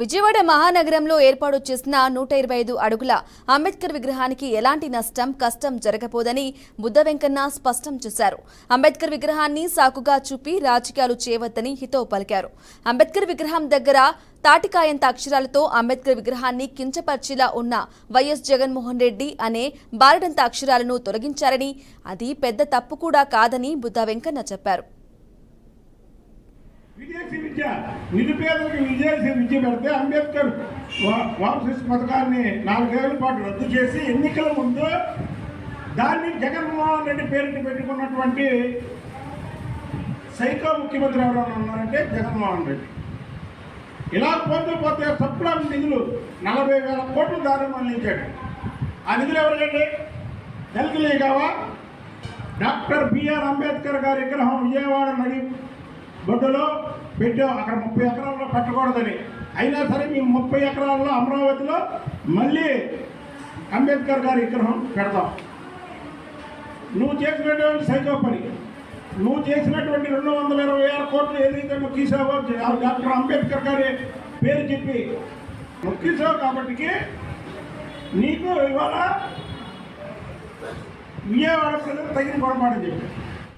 విజయవాడ మహానగరంలో ఏర్పాటు చేసిన నూట ఇరవై ఐదు అడుగుల అంబేద్కర్ విగ్రహానికి ఎలాంటి నష్టం కష్టం జరగబోదని బుద్ధ వెంకన్న స్పష్టం చేశారు. అంబేద్కర్ విగ్రహాన్ని సాకుగా చూపి రాజకీయాలు చేయవద్దని హితవు పలికారు. అంబేద్కర్ విగ్రహం దగ్గర తాటికాయంత అక్షరాలతో అంబేద్కర్ విగ్రహాన్ని కించపరిచేలా ఉన్న వైఎస్ జగన్మోహన్ రెడ్డి అనే బారడంత అక్షరాలను తొలగించారని అది పెద్ద తప్పు కూడా కాదని బుద్ధ వెంకన్న చెప్పారు. విద్య. నిరుపేదలకు విదేశీ విద్య పెడితే అంబేద్కర్ వా- వారసత్వ పథకాన్ని నాలుగేళ్ళ పాటు రద్దు చేసి ఎన్నికల ముందు దాన్ని జగన్మోహన్ రెడ్డి పేరిట పెట్టుకున్నటువంటి సైకో ముఖ్యమంత్రి ఎవరైనా ఉన్నారంటే జగన్మోహన్ రెడ్డి. ఇలా పోతే పోతే సప్లాన్ నిధులు నలభై వేల కోట్లు దారి మళ్ళించాడు ఆ నిధులు ఎవరికండి? దళితులే కావా? డాక్టర్ బిఆర్ అంబేద్కర్ గారి విగ్రహం విజయవాడ నడి బొడ్డులో పెట్టాం అక్కడ ముప్పై ఎకరాల్లో పెట్టకూడదని. అయినా సరే మేము ముప్పై ఎకరాల్లో అమరావతిలో మళ్ళీ అంబేద్కర్ గారి విగ్రహం పెడతాం నువ్వు చేసినటువంటి సైకో పని నువ్వు చేసినటువంటి రెండు వందల ఇరవై ఆరు కోట్లు ఏదైతే మొక్కేసావో ఆ డాక్టర్ అంబేద్కర్ గారి పేరు చెప్పి నొక్కిసావు కాబట్టి నీకు ఇవాళ విజయవాడ ప్రజలు తగిన పొరపాటు చెప్పారు.